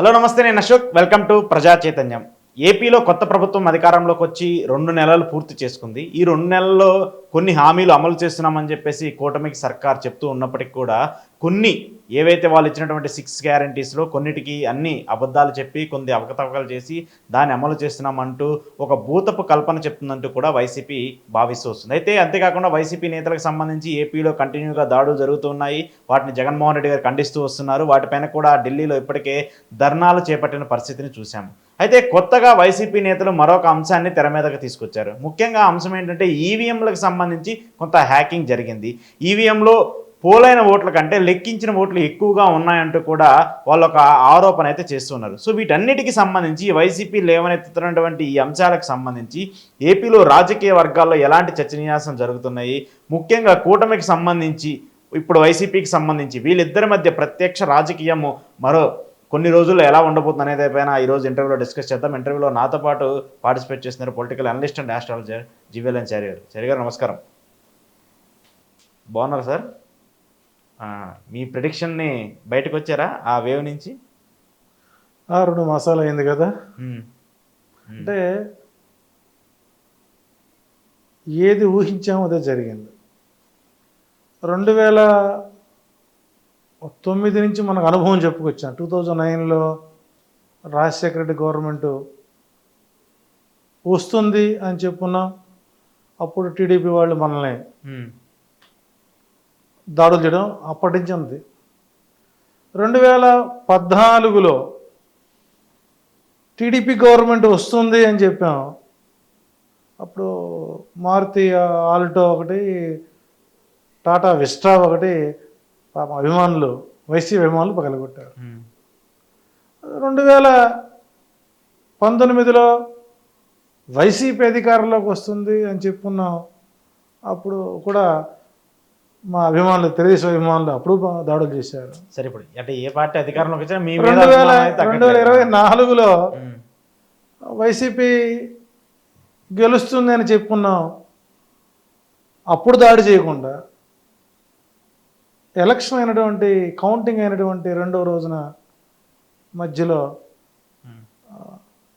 Hello నమస్తే నేను Ashok. Welcome to ప్రజా చైతన్యం ఏపీలో కొత్త ప్రభుత్వం అధికారంలోకి వచ్చి రెండు నెలలు పూర్తి చేసుకుంది. ఈ రెండు నెలల్లో కొన్ని హామీలు అమలు చేస్తున్నామని చెప్పేసి కూటమికి సర్కార్ చెప్తూ ఉన్నప్పటికీ కూడా కొన్ని ఏవైతే వాళ్ళు ఇచ్చినటువంటి సిక్స్ గ్యారంటీస్లో కొన్నిటికి అన్ని అబద్ధాలు చెప్పి కొన్ని అవకతవకలు చేసి దాన్ని అమలు చేస్తున్నామంటూ ఒక భూతపు కల్పన చెప్తుందంటూ కూడా వైసీపీ భావిస్తూ వస్తుంది. అయితే అంతేకాకుండా వైసీపీ నేతలకు సంబంధించి ఏపీలో కంటిన్యూగా దాడులు జరుగుతున్నాయి వాటిని జగన్మోహన్ రెడ్డి గారు ఖండిస్తూ వస్తున్నారు. వాటిపైన కూడా ఢిల్లీలో ఇప్పటికే ధర్నాలు చేపట్టిన పరిస్థితిని చూశాము. అయితే కొత్తగా వైసీపీ నేతలు మరొక అంశాన్ని తెర మీదకి తీసుకొచ్చారు. ముఖ్యంగా అంశం ఏంటంటే ఈవీఎంలకు సంబంధించి కొంత హ్యాకింగ్ జరిగింది. ఈవీఎంలో పోలైన ఓట్ల కంటే లెక్కించిన ఓట్లు ఎక్కువగా ఉన్నాయంటూ కూడా వాళ్ళు ఒక ఆరోపణ అయితే చేస్తున్నారు. సో వీటన్నిటికీ సంబంధించి వైసీపీ లేవనెత్తుతున్నటువంటి ఈ అంశాలకు సంబంధించి ఏపీలో రాజకీయ వర్గాల్లో ఎలాంటి చర్చనీయాసం జరుగుతున్నాయి? ముఖ్యంగా కూటమికి సంబంధించి ఇప్పుడు వైసీపీకి సంబంధించి వీళ్ళిద్దరి మధ్య ప్రత్యక్ష రాజకీయము మరో కొన్ని రోజుల్లో ఎలా ఉండబోతుంది అనేది పైన ఈరోజు ఇంటర్వ్యూలో డిస్కస్ చేద్దాం. ఇంటర్వ్యూలో నాతో పాటు పార్టిసిపేట్ చేస్తున్నారు political analyst and astrologer GVLN Chari garu. Chari garu నమస్కారం. బాగున్నారు సార్? మీ ప్రిడిక్షన్ని బయటకు వచ్చారా? ఆ వేవ్ నుంచి? ఆ, రెండు మాసాలు అయింది కదా. అంటే ఏది ఊహించామో అదే జరిగింది. రెండు వేల తొమ్మిది నుంచి మనకు అనుభవం చెప్పుకొచ్చాం టూ థౌజండ్ నైన్లో రాజశేఖర రెడ్డి గవర్నమెంట్ వస్తుంది అని చెప్పున్నాం అప్పుడు టీడీపీ వాళ్ళు మనల్ని. దాడులు చేయడం అప్పటి నుంచి ఉంది. రెండు వేల పద్నాలుగులో టీడీపీ గవర్నమెంట్ వస్తుంది అని చెప్పాం. అప్పుడు మారుతి ఆల్టో ఒకటి టాటా విస్టా ఒకటి పాపం అభిమానులు వైసీ అభిమానులు పగలగొట్టారు. రెండు వేల పంతొమ్మిదిలో వైసీపీ అధికారంలోకి వస్తుంది అని చెప్పుకున్నాం అప్పుడు కూడా మా అభిమానులు తెలుగుదేశం అభిమానులు అప్పుడు దాడులు చేశారు సరే ఇప్పుడు అంటే ఏ పార్టీ అధికారంలోకి వచ్చినా మీ రెండు వేల రెండు వేల ఇరవై. నాలుగులో. వైసీపీ గెలుస్తుంది అని చెప్పుకున్నాం అప్పుడు దాడి చేయకుండా ఎలక్షన్ అయినటువంటి కౌంటింగ్ అయినటువంటి రెండవ రోజున మధ్యలో.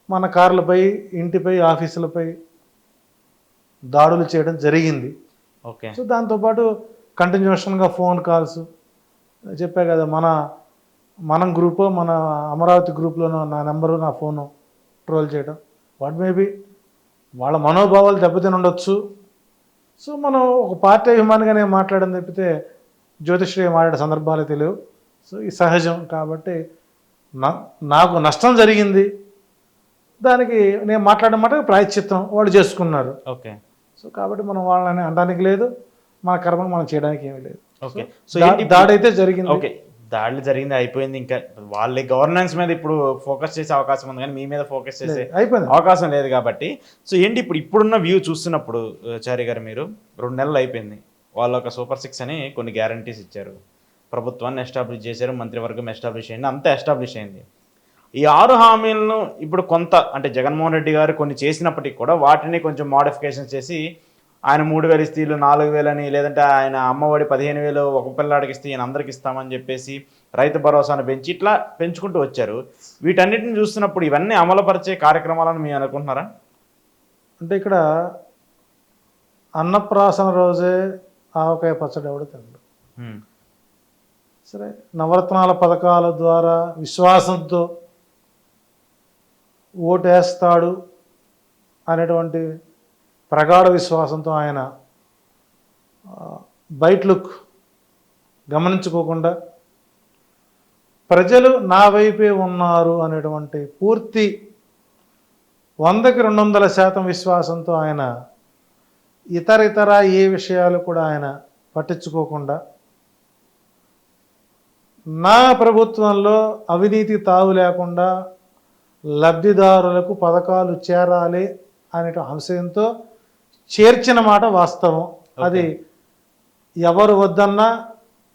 మన కార్లపై ఇంటిపై ఆఫీసులపై దాడులు చేయడం జరిగింది. ఓకే. సో దాంతోపాటు కంటిన్యూషన్గా ఫోన్ కాల్స్. చెప్పా కదా మన మనం గ్రూపు మన అమరావతి గ్రూప్లోనూ నా నెంబరు నా ఫోను ట్రోల్ చేయడం. వాట్ మేబీ వాళ్ళ మనోభావాలు దెబ్బతిని ఉండొచ్చు. సో మనం ఒక పార్టీ అభిమానిగా నేను మాట్లాడడం తప్పితే జ్యోతిష్రీ మాట్లాడే సందర్భాలు తెలియవు. సో ఇది సహజం కాబట్టి నాకు నష్టం జరిగింది. దానికి నేను మాట్లాడడం మాట ప్రాయశ్చిత్తం వాళ్ళు చేసుకున్నారు. ఓకే. సో కాబట్టి మనం వాళ్ళని అనడానికి లేదు. మన కర్మను మనం చేయడానికి ఏమీ లేదు. ఓకే. సో దాడి అయితే జరిగింది. ఓకే. దాడులు జరిగింది అయిపోయింది. ఇంకా వాళ్ళ గవర్నెన్స్ మీద ఇప్పుడు ఫోకస్ చేసే అవకాశం ఉంది కానీ మీ మీద ఫోకస్ చేసే అయిపోయింది. అవకాశం లేదు కాబట్టి. సో ఏంటి ఇప్పుడు ఇప్పుడున్న వ్యూ చూస్తున్నప్పుడు చారి గారు మీరు? రెండు నెలలు అయిపోయింది. వాళ్ళు ఒక సూపర్ సిక్స్ అని కొన్ని గ్యారంటీస్ ఇచ్చారు. ప్రభుత్వాన్ని ఎస్టాబ్లిష్ చేశారు మంత్రివర్గం ఎస్టాబ్లిష్ అయింది అంతా ఎస్టాబ్లిష్ అయింది. ఈ ఆరు హామీలను ఇప్పుడు కొంత అంటే జగన్మోహన్ రెడ్డి గారు కొన్ని చేసినప్పటికీ కూడా వాటిని కొంచెం మోడిఫికేషన్ చేసి ఆయన మూడు వేలు ఇస్తే వీళ్ళు నాలుగు వేలని లేదంటే ఆయన అమ్మఒడి పదిహేను వేలు ఒక పిల్లాడికి ఇస్తే ఈయన అందరికి ఇస్తామని చెప్పేసి రైతు భరోసాను పెంచి ఇట్లా పెంచుకుంటూ వచ్చారు. వీటన్నిటిని చూస్తున్నప్పుడు ఇవన్నీ అమలుపరిచే కార్యక్రమాలను మీరు అనుకుంటున్నారా? అంటే ఇక్కడ అన్నప్రాసన రోజే ఆవకాయ పచ్చడి ఎవడు తినడు. సరే నవరత్నాల పథకాల ద్వారా విశ్వాసంతో ఓటేస్తాడు అనేటువంటి ప్రగాఢ విశ్వాసంతో ఆయన బయట లుక్ గమనించుకోకుండా ప్రజలు నా వైపే ఉన్నారు అనేటువంటి పూర్తి వందకి రెండు వందల శాతం విశ్వాసంతో ఆయన ఇతర ఇతర ఏ విషయాలు కూడా ఆయన పట్టించుకోకుండా నా ప్రభుత్వంలో అవినీతి తావు లేకుండా లబ్ధిదారులకు పథకాలు చేరాలి అనే అంశంతో చేర్చిన మాట వాస్తవం. అది ఎవరు వద్దన్నా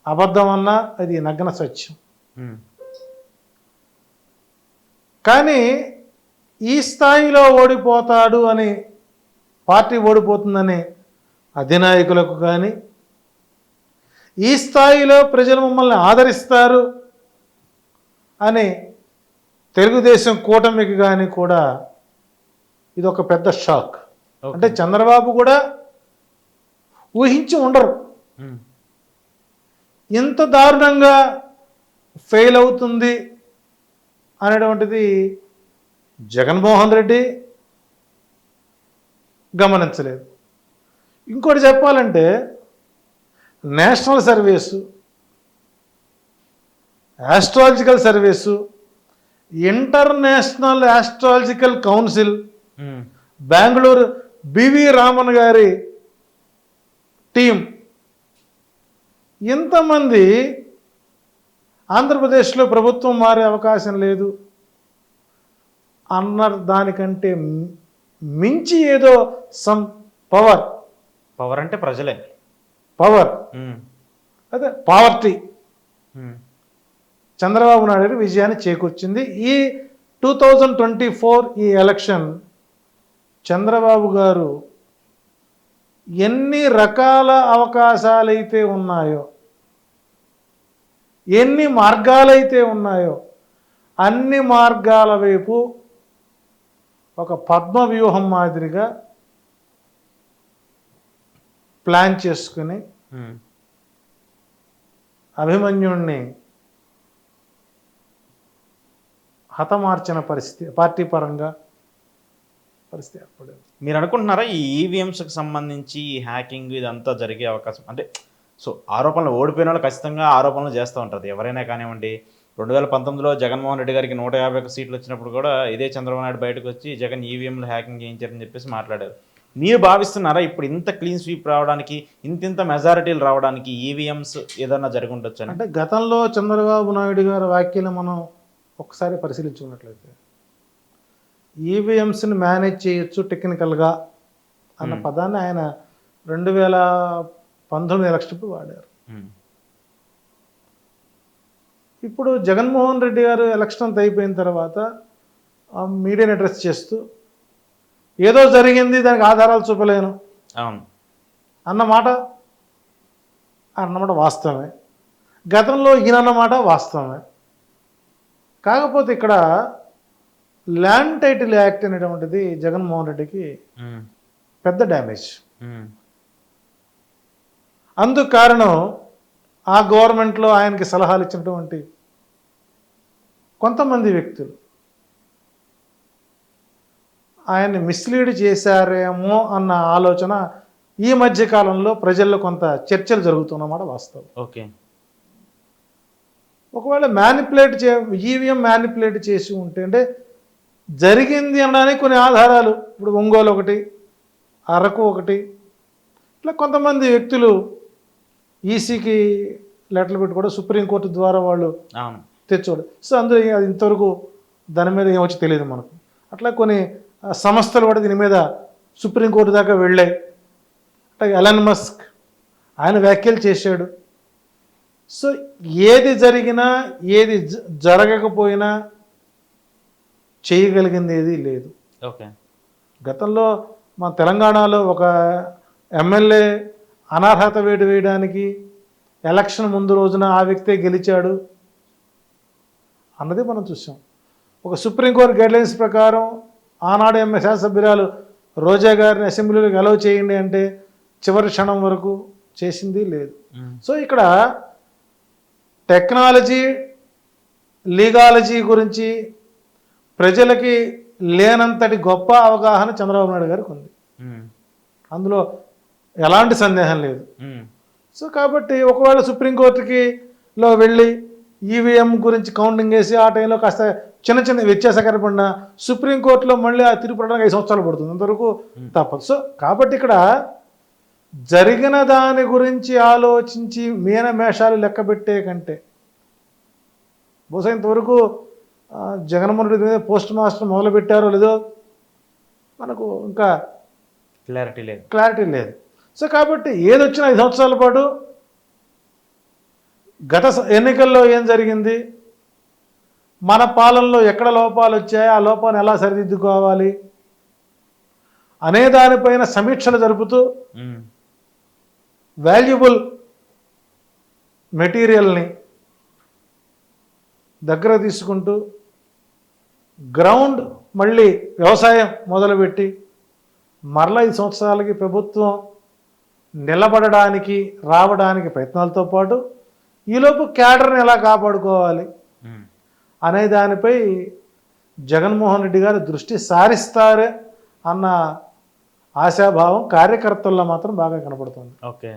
అబద్ధమన్నా అది నగ్న సత్యం. కానీ ఈ స్థాయిలో ఓడిపోతాడు అని పార్టీ ఓడిపోతుందని అధినాయకులకు కానీ ఈ స్థాయిలో ప్రజలు మమ్మల్ని ఆదరిస్తారు అని తెలుగుదేశం కూటమికి కానీ కూడా ఇది ఒక పెద్ద షాక్. అంటే చంద్రబాబు కూడా ఊహించి ఉండరు. ఇంత దారుణంగా ఫెయిల్ అవుతుంది అనేటువంటిది జగన్మోహన్ రెడ్డి గమనించలేదు ఇంకోటి చెప్పాలంటే national service astrological service international astrological council. Bengaluru BV Raman గారి టీం ఇంతమంది ఆంధ్రప్రదేశ్లో ప్రభుత్వం మారే అవకాశం లేదు అన్న దానికంటే మించి ఏదో సమ్ పవర్ పవర్ అంటే ప్రజలే. Power um. అదే పావర్టీ ఉమ్. చంద్రబాబు నాయుడు విజయాన్ని చేకూర్చింది. ఈ టూ థౌజండ్ ట్వంటీ ఫోర్ ఈ ఎలక్షన్ చంద్రబాబు గారు ఎన్ని రకాల అవకాశాలైతే ఉన్నాయో ఎన్ని మార్గాలైతే ఉన్నాయో అన్ని మార్గాల వైపు ఒక పద్మ వ్యూహం మాదిరిగా ప్లాన్ చేసుకుని. అభిమన్యుణ్ణి హతమార్చిన పరిస్థితి పార్టీ పరంగా పరిస్థితి ఏర్పడింది మీరు అనుకుంటున్నారా ఈ ఈవీఎంస్కి సంబంధించి ఈ హ్యాకింగ్ ఇదంతా జరిగే అవకాశం? అంటే సో ఆరోపణలు ఓడిపోయిన వాళ్ళు ఖచ్చితంగా ఆరోపణలు చేస్తూ ఉంటారు. ఎవరైనా కానివ్వండి రెండు వేల పంతొమ్మిదిలో జగన్మోహన్ రెడ్డి గారికి నూట యాభై ఒక్క సీట్లు వచ్చినప్పుడు కూడా ఇదే చంద్రబాబు నాయుడు బయటకు వచ్చి జగన్ ఈవీఎంలు హ్యాకింగ్ చేయించారని చెప్పేసి మాట్లాడారు. మీరు భావిస్తున్నారా ఇప్పుడు ఇంత క్లీన్ స్వీప్ రావడానికి ఇంత ఇంత మెజారిటీలు రావడానికి ఈవీఎంస్ ఏదన్నా జరిగి ఉండొచ్చు అని అంటే గతంలో చంద్రబాబు నాయుడు గారి వ్యాఖ్యలు మనం ఒకసారి పరిశీలించుకున్నట్లయితే ఈవీఎంస్ని మేనేజ్ చేయొచ్చు టెక్నికల్గా అన్న పదాన్ని ఆయన రెండు వేల పంతొమ్మిది ఎలక్షన్ప్పుడు వాడారు. ఇప్పుడు జగన్మోహన్ రెడ్డి గారు ఎలక్షన్ అంతా అయిపోయిన తర్వాత మీడియాని అడ్రస్ చేస్తూ ఏదో జరిగింది దానికి ఆధారాలు చూపలేను. అవును. అన్నమాట అన్నమాట వాస్తవమే. గతంలో ఈయనన్నమాట వాస్తవమే. కాకపోతే ఇక్కడ ల్యాండ్ టైటిల్ యాక్ట్ అనేటువంటిది జగన్మోహన్ రెడ్డికి. పెద్ద డ్యామేజ్. అందుకు కారణం ఆ గవర్నమెంట్లో ఆయనకి సలహాలు ఇచ్చినటువంటి కొంతమంది వ్యక్తులు ఆయన్ని మిస్లీడ్ చేశారేమో అన్న ఆలోచన ఈ మధ్య కాలంలో ప్రజల్లో కొంత చర్చలు జరుగుతున్నమాట వాస్తవం. ఓకే. ఒకవేళ మ్యానిపులేట్ చే ఈవీఎం మ్యానిపులేట్ చేసి ఉంటే అంటే జరిగింది అనడానికి కొన్ని ఆధారాలు. ఇప్పుడు ఒంగోలు ఒకటి అరకు ఒకటి ఇట్లా కొంతమంది వ్యక్తులు ఈసీకి లెటర్లు పెట్టి కూడా సుప్రీంకోర్టు ద్వారా వాళ్ళు అవును. తెచ్చుకోడు సో అందులో అది ఇంతవరకు దాని మీద ఏమొచ్చి తెలియదు మనకు. అట్లా కొన్ని సంస్థలు కూడా దీని మీద సుప్రీంకోర్టు దాకా వెళ్ళాయి అట్లాగే ఎలన్ మస్క్ ఆయన వ్యాఖ్యలు చేశాడు. సో ఏది జరిగినా ఏది జరగకపోయినా చేయగలిగింది ఏది లేదు. ఓకే. గతంలో మన తెలంగాణలో ఒక ఎమ్మెల్యే అనర్హత వేటు వేయడానికి ఎలక్షన్ ముందు రోజున ఆ వ్యక్తే గెలిచాడు అన్నది మనం చూసాం ఒక సుప్రీంకోర్టు గైడ్లైన్స్ ప్రకారం ఆనాడు ఎంఏ శాసనసభ్యురాలు రోజా గారిని అసెంబ్లీలోకి అలౌ చేయండి అంటే చివరి క్షణం వరకు చేసింది లేదు. సో ఇక్కడ టెక్నాలజీ లీగాలజీ గురించి ప్రజలకి లేనంతటి గొప్ప అవగాహన చంద్రబాబు నాయుడు గారికి ఉంది. అందులో ఎలాంటి సందేహం లేదు. సో కాబట్టి ఒకవేళ సుప్రీంకోర్టుకి లో వెళ్ళి ఈవీఎం గురించి కౌంటింగ్ వేసి ఆ టైంలో కాస్త చిన్న చిన్న వ్యత్యాసకర పడిన సుప్రీంకోర్టులో మళ్ళీ ఆ తీర్పు పడడానికి ఐదు సంవత్సరాలు పడుతుంది. అంతవరకు తప్పదు. సో కాబట్టి ఇక్కడ జరిగిన దాని గురించి ఆలోచించి మీన మేషాలు లెక్క పెట్టే కంటే బహుశా ఇంతవరకు జగన్మోహన్ రెడ్డి మీద పోస్ట్ మాస్టర్ మొదలు పెట్టారో లేదో మనకు ఇంకా క్లారిటీ లేదు. క్లారిటీ లేదు. సో కాబట్టి ఏది వచ్చినా ఐదు సంవత్సరాల పాటు గత ఎన్నికల్లో ఏం జరిగింది? మన పాలనలో ఎక్కడ లోపాలు వచ్చాయి? ఆ లోపాన్ని ఎలా సరిదిద్దుకోవాలి? అనే దానిపైన సమీక్షలు జరుపుతూ. వాల్యుబుల్ మెటీరియల్ని దగ్గర తీసుకుంటూ గ్రౌండ్ మళ్ళీ వ్యవసాయం మొదలుపెట్టి మరలా ఐదు సంవత్సరాలకి ప్రభుత్వం నిలబడడానికి రావడానికి ప్రయత్నాలతో పాటు ఈలోపు క్యాడర్ని ఎలా కాపాడుకోవాలి. అనే దానిపై జగన్మోహన్ రెడ్డి గారు దృష్టి సారిస్తారే అన్న ఆశాభావం కార్యకర్తల్లో మాత్రం బాగా కనపడుతుంది ఓకే